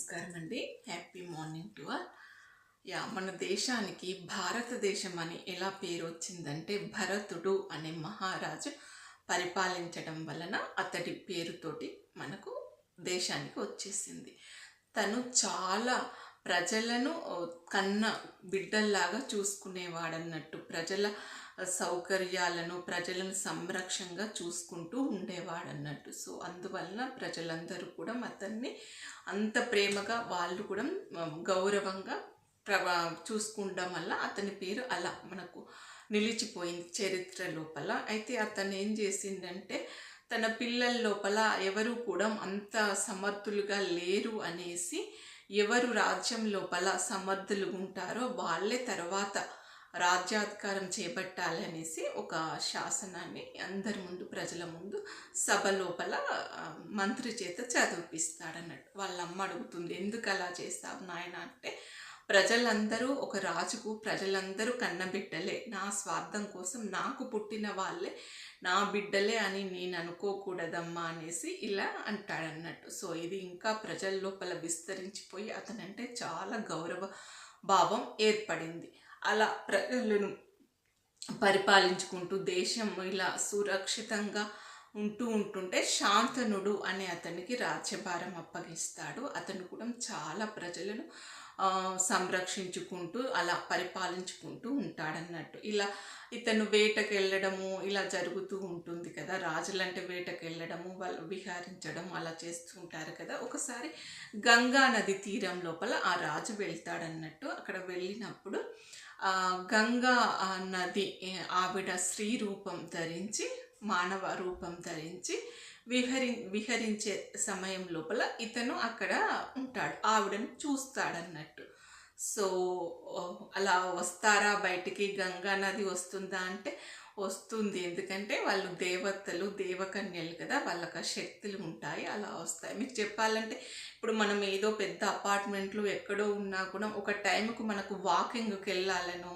నమస్కారం అండి. Happy morning to all యా మన దేశానికి భారతదేశం అని ఎలా పేరు వచ్చిందంటే భరతుడు అనే మహారాజు పరిపాలించడం వలన అతడి పేరుతోటి మనకు దేశానికి వచ్చేసింది. తను చాలా ప్రజలను కన్న బిడ్డల్లాగా చూసుకునేవాడన్నట్టు ప్రజల సౌకర్యాలను ప్రజలను సంరక్షంగా చూసుకుంటూ ఉండేవాడన్నట్టు. సో అందువలన ప్రజలందరూ కూడా అతన్ని అంత ప్రేమగా వాళ్ళు కూడా గౌరవంగా ప్రభా చూసుకుండడం వల్ల అతని పేరు అలా మనకు నిలిచిపోయింది చరిత్ర లోపల. అయితే అతను ఏం చేసిందంటే తన పిల్లల లోపల ఎవరు కూడా అంత సమర్థులుగా లేరు అనేసి ఎవరు రాజ్యం లోపల సమర్థులు ఉంటారో వాళ్ళే తర్వాత రాజ్యాధికారం చేపట్టాలనేసి ఒక శాసనాన్ని అందరి ముందు ప్రజల ముందు సభ లోపల మంత్రి చేత చదివిపిస్తాడన్నట్టు. వాళ్ళ అమ్మ అడుగుతుంది ఎందుకు అలా చేస్తావు నాయన? అంటే ప్రజలందరూ ఒక రాజుకు ప్రజలందరూ కన్నబిడ్డలే. నా స్వార్థం కోసం నాకు పుట్టిన వాళ్ళే నా బిడ్డలే అని నేను అనుకోకూడదమ్మా అనేసి ఇలా అంటాడన్నట్టు. సో ఇది ఇంకా ప్రజల లోపల విస్తరించిపోయి అతనంటే చాలా గౌరవ భావం ఏర్పడింది. అలా ప్రజలను పరిపాలించుకుంటూ దేశం ఇలా సురక్షితంగా ఉంటూ ఉంటుంటే శాంతనుడు అనే అతనికి రాజ్యభారం అప్పగిస్తాడు. అతను కూడా చాలా ప్రజలను సంరక్షించుకుంటూ అలా పరిపాలించుకుంటూ ఉంటాడన్నట్టు. ఇలా ఇతను వేటకు వెళ్ళడము ఇలా జరుగుతూ ఉంటుంది కదా. రాజులంటే వేటకు వెళ్ళడము వాళ్ళు విహారించడం అలా చేస్తూ ఉంటారు కదా. ఒకసారి గంగా నది తీరం లోపల ఆ రాజు వెళ్తాడన్నట్టు అక్కడ వెళ్ళినప్పుడు గంగా నది ఆవిడ స్త్రీ రూపం ధరించి మానవ రూపం ధరించి విహరి విహరించే సమయం లోపల ఇతను అక్కడ ఉంటాడు. ఆవిడను చూస్తాడన్నట్టు. సో అలా వస్తారా బయటికి? గంగా నది వస్తుందా అంటే వస్తుంది. ఎందుకంటే వాళ్ళు దేవతలు దేవకన్యలు కదా. వాళ్ళకి ఆ శక్తులు ఉంటాయి అలా వస్తాయి. మీకు చెప్పాలంటే ఇప్పుడు మనం ఏదో పెద్ద అపార్ట్మెంట్లు ఎక్కడో ఉన్నా కూడా ఒక టైంకు మనకు వాకింగ్కి వెళ్ళాలను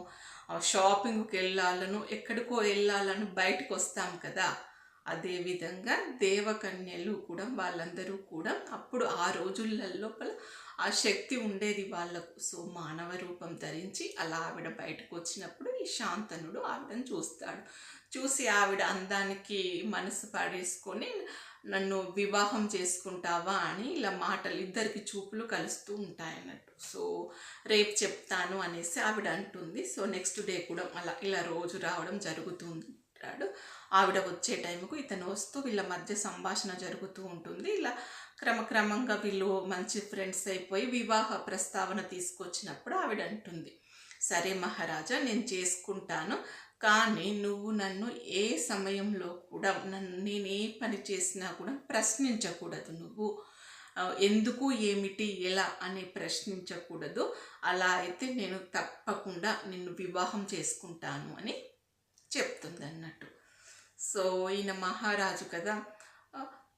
షాపింగ్కి వెళ్ళాలను ఎక్కడికో వెళ్ళాలను బయటకు వస్తాం కదా. అదేవిధంగా దేవకన్యలు కూడా వాళ్ళందరూ కూడా అప్పుడు ఆ రోజుల లోపల ఆ శక్తి ఉండేది వాళ్ళకు. సో మానవ రూపం ధరించి అలా ఆవిడ బయటకు వచ్చినప్పుడు ఈ శాంతనుడు ఆవిడను చూస్తాడు. చూసి ఆవిడ అందానికి మనసు పడేసుకొని నన్ను వివాహం చేసుకుంటావా? అని ఇలా మాటలు ఇద్దరికి చూపులు కలుస్తూ ఉంటాయన్నట్టు సో రేపు చెప్తాను అనేసి ఆవిడ అంటుంది. సో నెక్స్ట్ డే కూడా అలా ఇలా రోజు రావడం జరుగుతూ ఉంటాడు ఆవిడ వచ్చే టైంకు ఇతను వస్తూ వీళ్ళ మధ్య సంభాషణ జరుగుతూ ఉంటుంది. ఇలా క్రమక్రమంగా వీళ్ళు మంచి ఫ్రెండ్స్ అయిపోయి వివాహ ప్రస్తావన తీసుకొచ్చినప్పుడు ఆవిడ అంటుంది సరే మహారాజా నేను చేసుకుంటాను. కానీ నువ్వు నన్ను ఏ సమయంలో కూడా నన్ను నేను ఏ పని చేసినా కూడా ప్రశ్నించకూడదు నువ్వు. ఎందుకు ఏమిటి ఎలా అని ప్రశ్నించకూడదు. అలా అయితే నేను తప్పకుండా నిన్ను వివాహం చేసుకుంటాను అని చెప్తుంది అన్నట్టు సో ఈయన మహారాజు కదా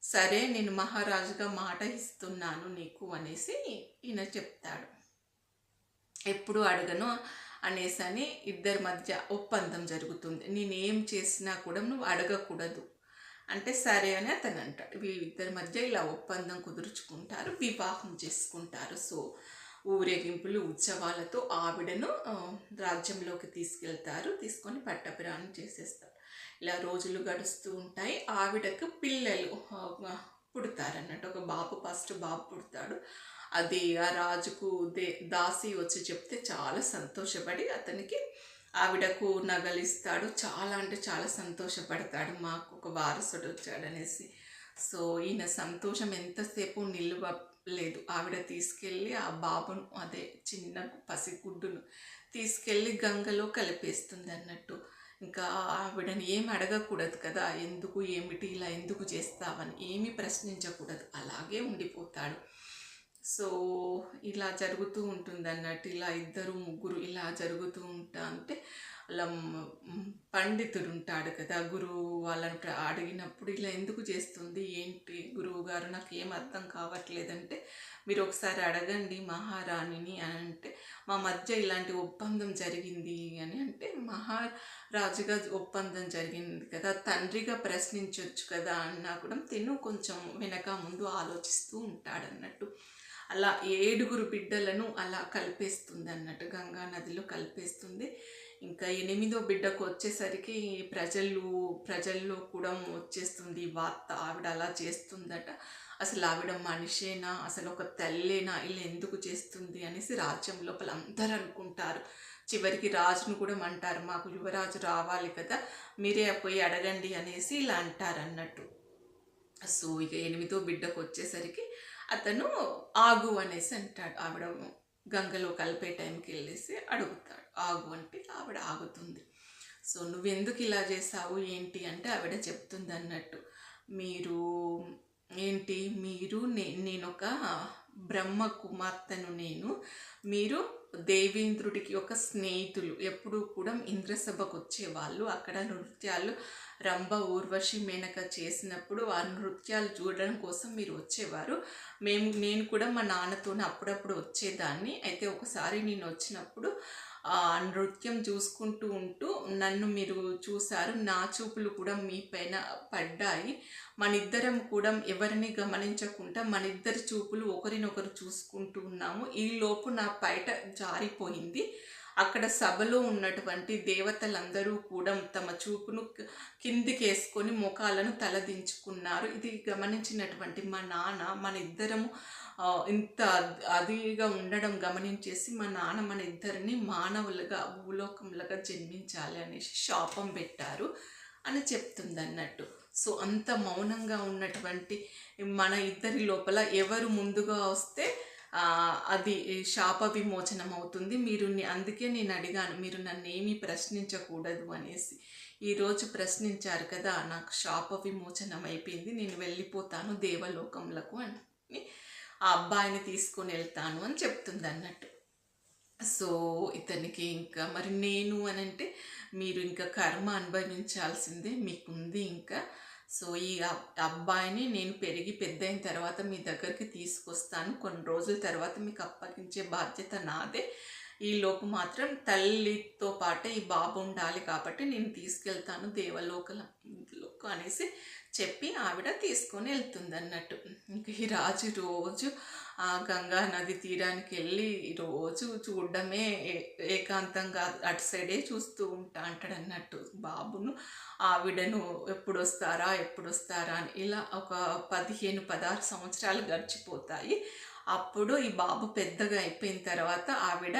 సరే నేను మహారాజుగా మాట ఇస్తున్నాను నీకు అనేసి ఈయన చెప్తాడు. ఎప్పుడు అడగను అనేసి అని ఇద్దరి మధ్య ఒప్పందం జరుగుతుంది. నేనేం చేసినా కూడా నువ్వు అడగకూడదు. అంటే సరే అని అతను అంటాడు. వీళ్ళిద్దరి మధ్య ఇలా ఒప్పందం కుదుర్చుకుంటారు వివాహం చేసుకుంటారు. సో ఊరేగింపులు ఉత్సవాలతో ఆవిడను రాజ్యంలోకి తీసుకెళ్తారు. తీసుకొని పట్టపురాణం చేసేస్తారు. ఇలా రోజులు గడుస్తూ ఉంటాయి. ఆవిడకు పిల్లలు పుడతారు పుడతారన్నట్టు. ఒక బాబు ఫస్ట్ బాబు పుడతాడు. అది ఆ రాజుకు దే దాసి వచ్చి చెప్తే చాలా సంతోషపడి అతనికి ఆవిడకు నగలిస్తాడు. చాలా అంటే చాలా సంతోషపడతాడు. మాకు ఒక వారసుడు వచ్చాడనేసి. సో ఈయన సంతోషం ఎంతసేపు నిల్వ లేదు. ఆవిడ తీసుకెళ్ళి ఆ బాబును అదే చిన్న పసిగుడ్డును తీసుకెళ్ళి గంగలో కలిపేస్తుంది అన్నట్టు. ఇంకా ఆవిడని ఏం అడగకూడదు కదా ఎందుకు ఏమిటి ఇలా ఎందుకు చేస్తావని ఏమీ ప్రశ్నించకూడదు. అలాగే ఉండిపోతాడు. సో ఇలా జరుగుతూ ఉంటుంది అన్నట్టు ఇలా ఇద్దరు ముగ్గురు ఇలా జరుగుతూ ఉంటా అంటే అలా పండితుడు ఉంటాడు కదా గురువు వాళ్ళని అడిగినప్పుడు ఇలా ఎందుకు చేస్తుంది ఏంటి గురువు గారు నాకు ఏం అర్థం కావట్లేదంటే మీరు ఒకసారి అడగండి మహారాణిని అని అంటే మా మధ్య ఇలాంటి ఒప్పందం జరిగింది అని అంటే మహారాజుగా ఒప్పందం జరిగింది కదా తండ్రిగా ప్రశ్నించవచ్చు కదా అన్నా కూడా తిను కొంచెం వెనక ముందు ఆలోచిస్తూ ఉంటాడన్నట్టు. అలా ఏడుగురు బిడ్డలను అలా కలిపేస్తుంది అన్నట్టు గంగా నదిలో కలిపేస్తుంది. ఇంకా ఎనిమిదో బిడ్డకు వచ్చేసరికి ప్రజలు ప్రజల్లో కూడా వచ్చేస్తుంది వార్త. ఆవిడ అలా చేస్తుందట. అసలు ఆవిడ మనిషేనా? అసలు ఒక తల్లేనా? ఇలా ఎందుకు చేస్తుంది అనేసి రాజ్యం లోపల అందరూ అనుకుంటారు. చివరికి రాజును కూడా అంటారు మాకు యువరాజు రావాలి కదా మీరే పోయి అడగండి అనేసి ఇలా అంటారు అన్నట్టు. సో ఇక ఎనిమిదో బిడ్డకు వచ్చేసరికి అతను ఆగు అనేసి అంటాడు. ఆవిడ గంగలో కలిపే టైంకి వెళ్ళేసి అడుగుతాడు. ఆగు అంటే ఆవిడ ఆగుతుంది. సో నువ్వెందుకు ఇలా చేసావు ఏంటి? అంటే ఆవిడ చెప్తుంది అన్నట్టు. మీరు ఏంటి? మీరు నే నేను ఒక బ్రహ్మ కుమార్తెను నేను. మీరు దేవేంద్రుడికి ఒక స్నేహితులు. ఎప్పుడూ కూడా ఇంద్రసభకు వచ్చేవాళ్ళు అక్కడ నృత్యాలు రంభ ఊర్వశి మేనక చేసినప్పుడు ఆ నృత్యాలు చూడడం కోసం మీరు వచ్చేవారు. మేము నేను కూడా మా నాన్నతో అప్పుడప్పుడు వచ్చేదాన్ని. అయితే ఒకసారి నేను వచ్చినప్పుడు నృత్యం చూసుకుంటూ ఉంటూ నన్ను మీరు చూశారు. నా చూపులు కూడా మీ పైన పడ్డాయి. మనిద్దరం కూడా ఎవరిని గమనించకుండా మనిద్దరి చూపులు ఒకరినొకరు చూసుకుంటూ ఉన్నాము. ఈ లోపు నా బయట జారిపోయింది. అక్కడ సభలో ఉన్నటువంటి దేవతలందరూ కూడా తమ చూపును కిందికి వేసుకొని ముఖాలను తలదించుకున్నారు. ఇది గమనించినటువంటి మా నాన్న మన ఇద్దరము ఇంత అదిగా ఉండడం గమనించేసి మా నాన్న మన ఇద్దరిని మానవులుగా భూలోకములుగా జన్మించాలి అనేసి శాపం పెట్టారు అని చెప్తుంది అన్నట్టు సో అంత మౌనంగా ఉన్నటువంటి మన ఇద్దరి లోపల ఎవరు ముందుగా వస్తే అది శాప విమోచనం అవుతుంది. మీరు అందుకే నేను అడిగాను మీరు నన్ను ఏమీ ప్రశ్నించకూడదు అనేసి. ఈరోజు ప్రశ్నించారు కదా నాకు శాప విమోచనం అయిపోయింది నేను వెళ్ళిపోతాను దేవలోకములకు అని. ఆ అబ్బాయిని తీసుకొని వెళ్తాను అని చెప్తుంది అన్నట్టు సో ఇతనికి ఇంకా మరి నేను అని అంటే మీరు ఇంకా కర్మ అనుభవించాల్సిందే మీకుంది ఇంకా. సో ఈ అబ్బాయిని నేను పెరిగి పెద్ద అయిన తర్వాత మీ దగ్గరికి తీసుకొస్తాను. కొన్ని రోజుల తర్వాత మీకు అప్పగించే బాధ్యత నాదే. ఈ లోపు మాత్రం తల్లితో పాటే ఈ బాబు ఉండాలి కాబట్టి నేను తీసుకెళ్తాను దేవలోకలకు అనేసి చెప్పి ఆవిడ తీసుకొని వెళ్తుంది అన్నట్టు ఇంక ఈ రాజు రోజు ఆ గంగా నది తీరానికి వెళ్ళి రోజు చూడడమే ఏకాంతంగా అటు సైడే చూస్తూ ఉంటా అంటాడు అన్నట్టు బాబును ఆవిడను ఎప్పుడు వస్తారా ఎప్పుడు వస్తారా అని. ఇలా ఒక పదిహేను పదహారు సంవత్సరాలు గడిచిపోతాయి. అప్పుడు ఈ బాబు పెద్దగా అయిపోయిన తర్వాత ఆవిడ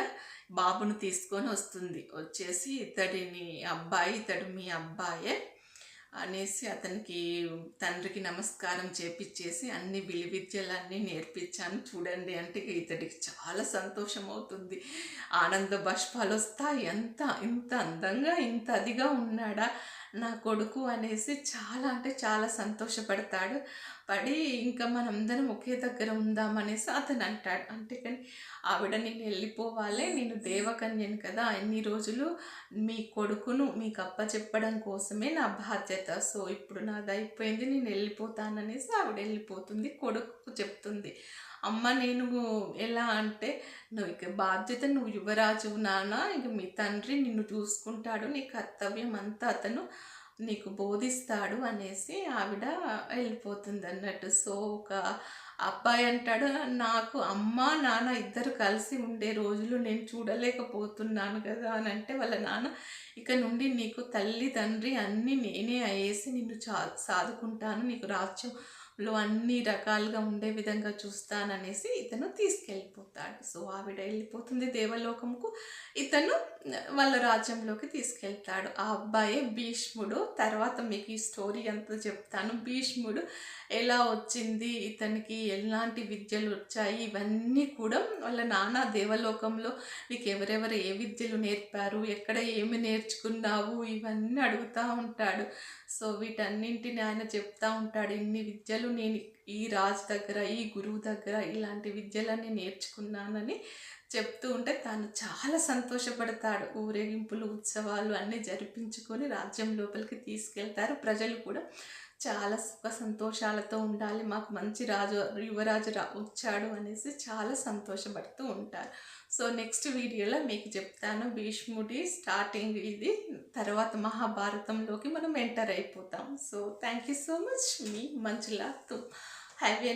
బాబును తీసుకొని వస్తుంది. వచ్చేసి ఇతడిని అబ్బాయి ఇతడు మీ అబ్బాయే. అనేసి అతనికి తండ్రికి నమస్కారం చేపించేసి అన్ని విలు విద్యలన్నీ నేర్పించాను. చూడండి అంటే ఇతడికి చాలా సంతోషం అవుతుంది ఆనంద బాష్పాలు వస్తాయి. ఎంత ఇంత అందంగా ఇంత అదిగా ఉన్నాడా? నా కొడుకు అనేసి చాలా అంటే చాలా సంతోషపడతాడు. పడి ఇంకా మనందరం ఒకే దగ్గర ఉందామనేసి అతను అంటాడు. అంటే కానీ ఆవిడ నేను వెళ్ళిపోవాలి నేను దేవకన్యను కదా అన్ని రోజులు మీ కొడుకును మీకు అప్ప చెప్పడం కోసమే నా బాధ్యత. సో ఇప్పుడు నాది అయిపోయింది నేను వెళ్ళిపోతాననేసి ఆవిడ వెళ్ళిపోతుంది కొడుకు చెప్తుంది. అమ్మ నేను ఎలా అంటే నువ్వు ఇక బాధ్యత నువ్వు యువరాజు నాన్న ఇక మీ తండ్రి నిన్ను చూసుకుంటాడు నీ కర్తవ్యం అంతా అతను నీకు బోధిస్తాడు అనేసి ఆవిడ వెళ్ళిపోతుంది అన్నట్టు సో ఒక అబ్బాయి అంటాడు నాకు అమ్మ నాన్న ఇద్దరు కలిసి ఉండే రోజులు నేను చూడలేకపోతున్నాను కదా అని అంటే వాళ్ళ నాన్న ఇక నుండి నీకు తల్లి తండ్రి అన్నీ నేనే అయ్యేసి నిన్ను చా సాదుకుంటాను నీకు రాజ్యం లో అన్ని రకాలుగా ఉండే విధంగా చూస్తాననేసి ఇతను తీసుకెళ్ళిపోతాడు. సో ఆవిడ వెళ్ళిపోతుంది దేవలోకంకు ఇతను వాళ్ళ రాజ్యంలోకి తీసుకెళ్తాడు. ఆ అబ్బాయే భీష్ముడు. తర్వాత మీకు ఈ స్టోరీ అంతా చెప్తాను. భీష్ముడు ఎలా వచ్చింది? ఇతనికి ఎలాంటి విద్యలు వచ్చాయి? ఇవన్నీ కూడా వాళ్ళ నాన్న దేవలోకంలో నీకు ఎవరెవరు ఏ విద్యలు నేర్పారు? ఎక్కడ ఏమి నేర్చుకున్నావు? ఇవన్నీ అడుగుతూ ఉంటాడు. సో వీటన్నింటిని ఆయన చెప్తా ఉంటాడు. ఇన్ని విద్యలు నేను ఈ రాజు దగ్గర ఈ గురువు దగ్గర ఇలాంటి విద్యలన్నీ నేర్చుకున్నానని చెప్తూ ఉంటే తాను చాలా సంతోషపడతాడు. ఊరేగింపులు ఉత్సవాలు అన్నీ జరిపించుకొని రాజ్యం లోపలికి తీసుకెళ్తారు. ప్రజలు కూడా చాలా సుఖ సంతోషాలతో ఉండాలి. మాకు మంచి రాజు యువరాజు రా వచ్చాడు అనేసి చాలా సంతోషపడుతూ ఉంటారు. సో నెక్స్ట్ వీడియోలో మీకు చెప్తాను భీష్ముడి స్టార్టింగ్ ఇది. తర్వాత మహాభారతంలోకి మనం ఎంటర్ అయిపోతాం. So thank you so much మీ మంచులా తు. Have a